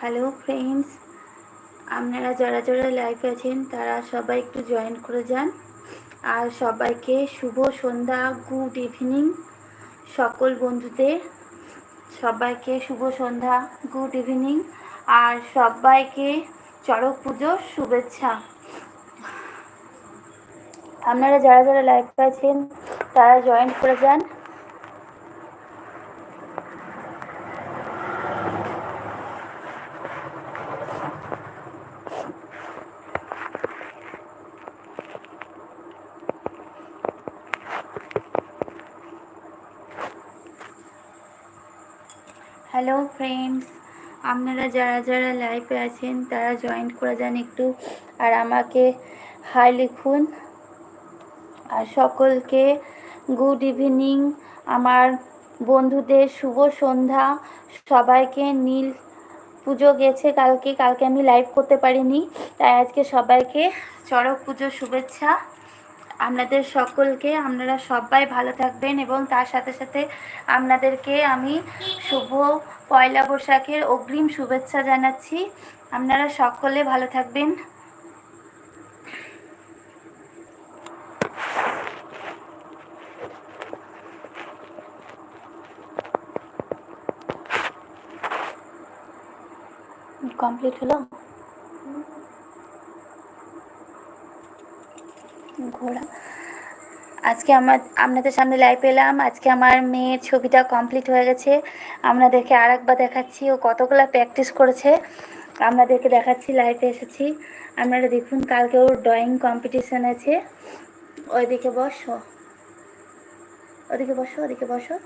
Hello friends আপনারা যারা যারা লাইভ আছেন তারা সবাই একটু জয়েন করে যান। আর সবাইকে শুভ সন্ধ্যা গুড ইভিনিং সকল বন্ধুদের। সবাইকে শুভ সন্ধ্যা গুড ইভিনিং আর সবাইকে চড়ক পুজোর শুভেচ্ছা। আপনারা যারা যারা লাইভ আছেন, তারা জয়েন করে যান। হ্যালো ফ্রেন্ডস আপনারা যারা যারা লাইভে আছেন, তারা জয়েন করে যান একটু। আর আমাকে হাই লিখুন। আর সকলকে গুড ইভিনিং আমার বন্ধুদের শুভ সন্ধ্যা। সবাইকে নীল পুজো গেছে কালকে। কালকে আমি লাইভ করতে পারিনি। তাই আজকে সবাইকে চড়ক পুজোর শুভেচ্ছা। আপনাদের সকলকে আপনারা সবাই ভালো থাকবেন এবং তার সাথে সাথে আপনাদেরকে আমি শুভ পয়লা বৈশাখের অগ্রিম শুভেচ্ছা জানাচ্ছি। আপনারা সকলে ভালো থাকবেন। কমপ্লিট হলো? ঘোড়া আজকে আমার, আপনাদের সামনে লাইভ এলাম আজকে আমার মেয়ের ছবিটা কমপ্লিট হয়ে গেছে। আপনাদেরকে আর একবার দেখাচ্ছি। ও কতগুলো প্র্যাকটিস করেছে। আপনাদেরকে দেখাচ্ছি লাইভে এসেছি। আপনারা দেখুন, কালকে ওর ড্রয়িং কম্পিটিশান আছে। ওইদিকে বসো। ওদিকে বসো ওদিকে বসো।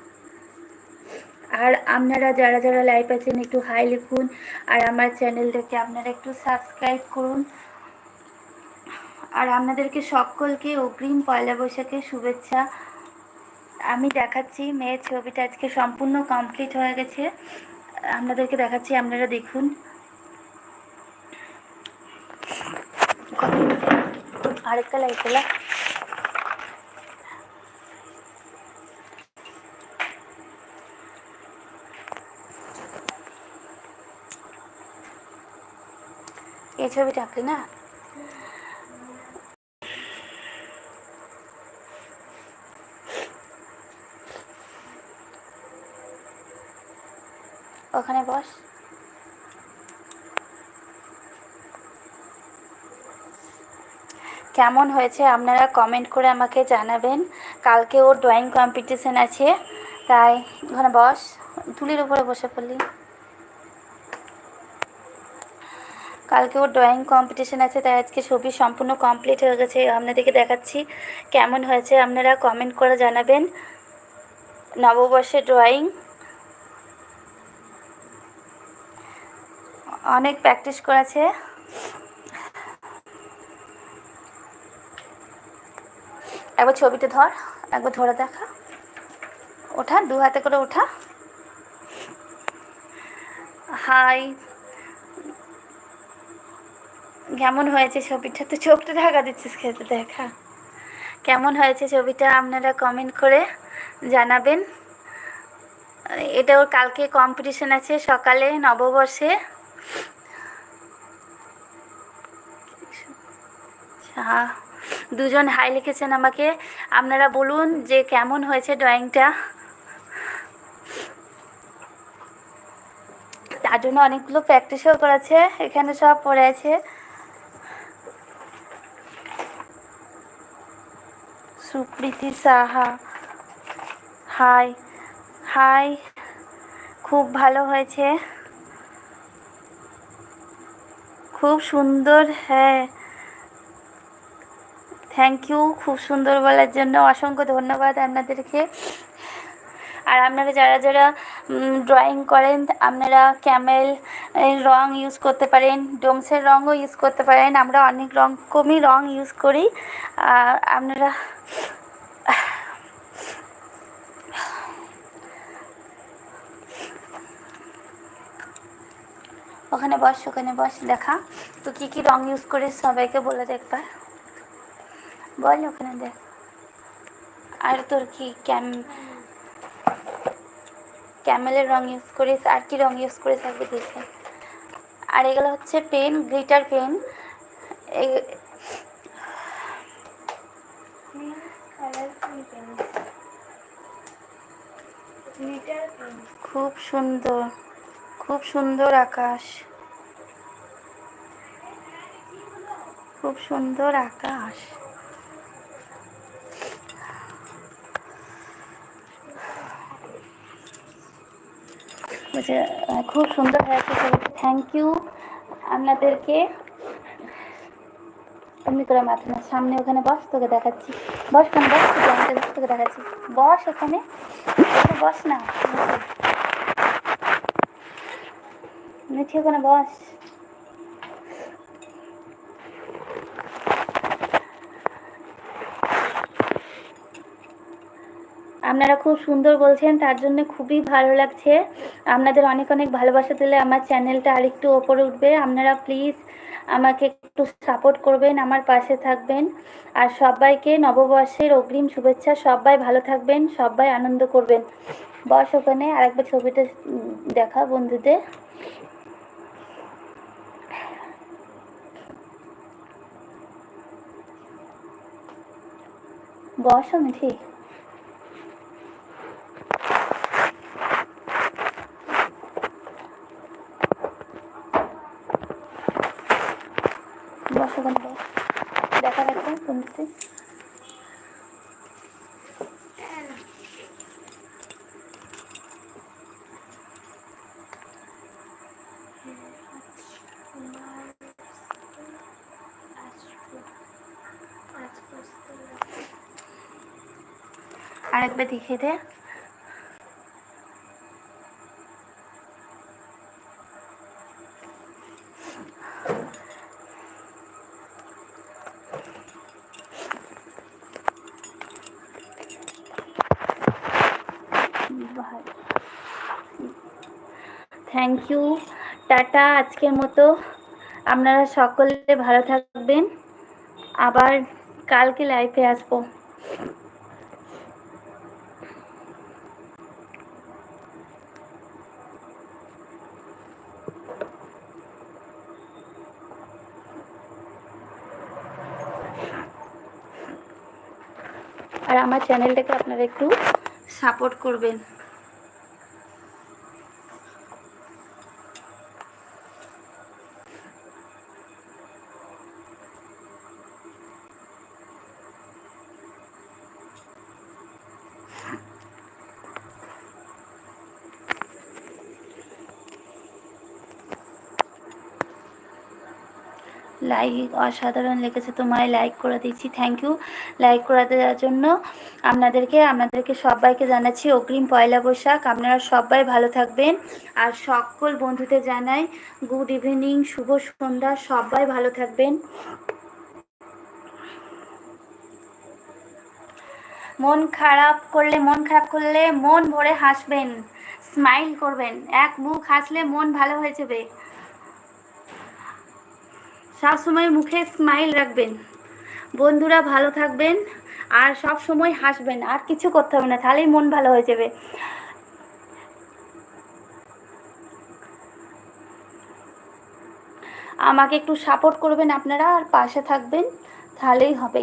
আর আপনারা যারা যারা লাইভ আছেন, একটু হাই লিখুন। আর আমার চ্যানেলটাকে আপনারা একটু সাবস্ক্রাইব করুন। আর আপনাদেরকে সকলকে অগ্রিম পয়লা বৈশাখের শুভেচ্ছা। আমি দেখাচ্ছি মেয়ের ছবিটা, আজকে সম্পূর্ণ কমপ্লিট হয়ে গেছে। আপনাদেরকে দেখাচ্ছি, আপনারা দেখুন। আরেকটা লাইট এলা এই ছবিটা আঁকলি না ওখানে বস। কেমন হয়েছে আপনারা কমেন্ট করে আমাকে জানাবেন। কালকে ওর ড্রয়িং কম্পিটিশান আছে, তাই ওখানে বস। তুলির উপরে বসে পড়লি। কালকে ওর ড্রয়িং কম্পিটিশান আছে, তাই আজকে ছবি সম্পূর্ণ কমপ্লিট হয়ে গেছে, আপনাদেরকে দেখাচ্ছি কেমন হয়েছে, আপনারা কমেন্ট করে জানাবেন। নববর্ষের ড্রয়িং অনেক প্র্যাকটিস করেছে। একবার ছবিটা ধর, একবার ধরে দেখা। ওঠা, দু হাতে করে ওঠা। হাই। কেমন হয়েছে ছবিটা? তো চোখটা ঢাকা দিচ্ছিস খেতে, দেখা। কেমন হয়েছে ছবিটা আপনারা কমেন্ট করে জানাবেন। এটা ওর কালকে কম্পিটিশন আছে সকালে, নববর্ষে। দুজন হাই লিখেছেন আমাকে। আপনারা বলুন যে কেমন হয়েছে ড্রয়িংটা? তার জন্য অনেকগুলো প্র্যাকটিসও করেছে, এখানে সব পড়ে আছে। সুপ্রীতি সাহা, হাই হাই, খুব ভালো হয়েছে। খুব সুন্দর হ্যাঁ। থ্যাংক ইউ খুব সুন্দর বলার জন্য অসংখ্য ধন্যবাদ আপনাদেরকে। আর আপনারা যারা যারা ড্রয়িং করেন, আপনারা ক্যামেল রং ইউজ করতে পারেন ডোমসের রঙও ইউজ করতে পারেন। আমরা অনেক রকমই রং ইউজ করি। আপনারা ওখানে বস ওখানে বস, দেখা। তো কী কী রং ইউজ করিস সবাইকে বলে দে একবার। বল ওখানে দেখ আর তোর কি ক্যাম, ক্যামেলের রং ইউজ করিস? আর কি রং ইউজ করিস আগে দেখে। আর এগুলো হচ্ছে পেন, গ্লিটার পেন। খুব সুন্দর। খুব সুন্দর আকাশ। খুব সুন্দর আকাশ। খুব সুন্দর হয়েছে থ্যাংক ইউ আপনাদেরকে। এমনি করে মাথা না সামনে ওখানে বস, তোকে দেখাচ্ছি। বস ওখানে বস, তোকে দেখাচ্ছি। বস ওখানে বস না মিঠি ওখানে বস আপনারা খুব সুন্দর বলছেন, তার জন্য খুবই ভালো লাগছে। আপনাদের অনেক অনেক ভালোবাসা দিলে আমার চ্যানেলটা আরেকটু ওপরে উঠবে। আপনারা প্লিজ আমাকে একটু সাপোর্ট করবেন, আমার পাশে থাকবেন। আর সবাইকে নববর্ষের অগ্রিম শুভেচ্ছা, সবাই ভালো থাকবেন, সবাই আনন্দ করবেন। বস ওখানে আরেকবার ছবিটা দেখা বন্ধুদের। বসো মিঠি। বসো দেখা দেখো বন্ধুতে আরেকবার দেখিয়ে দে। থ্যাংক ইউ টাটা আজকের মতো। আপনারা সকলে ভালো থাকবেন। আবার কালকে লাইফে আসব। আর আমার চ্যানেলটাকে আপনারা একটু সাপোর্ট করবেন। লাইক, অসাধারণ লেগেছে তোমায় লাইক করে দিচ্ছি। থ্যাংক ইউ লাইক করে দেওয়ার জন্য আপনাদেরকে আপনাদেরকে সবাইকে জানাচ্ছি অগ্রিম পয়লা বৈশাখ। আপনারা সবাই ভালো থাকবেন। আর সকল বন্ধুদের জানাই গুড ইভিনিং শুভ সন্ধ্যা, সবাই ভালো থাকবেন। মন খারাপ করলে মন খারাপ করলে মন ভরে হাসবেন স্মাইল করবেন। এক মুখ হাসলে মন ভালো হয়ে যাবে। সবসময় মুখে স্মাইল রাখবেন। বন্ধুরা ভালো থাকবেন আর সব সময় হাসবেন, আর কিছু করতে হবে না, তাহলেই মন ভালো হয়ে যাবে। আমাকে একটু সাপোর্ট করবেন আপনারা আর পাশে থাকবেন, তাহলেই হবে।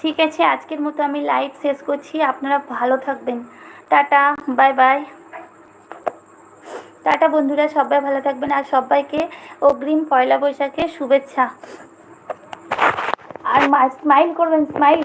ঠিক আছে, আজকের মতো আমি লাইভ শেষ করছি। আপনারা ভালো থাকবেন। টাটা বাই বাই টাটা বন্ধুরা, সবাই ভালো থাকবেন। আর সবাইকে অগ্রিম পয়লা বৈশাখে শুভেচ্ছা। আর স্মাইল করবেন স্মাইল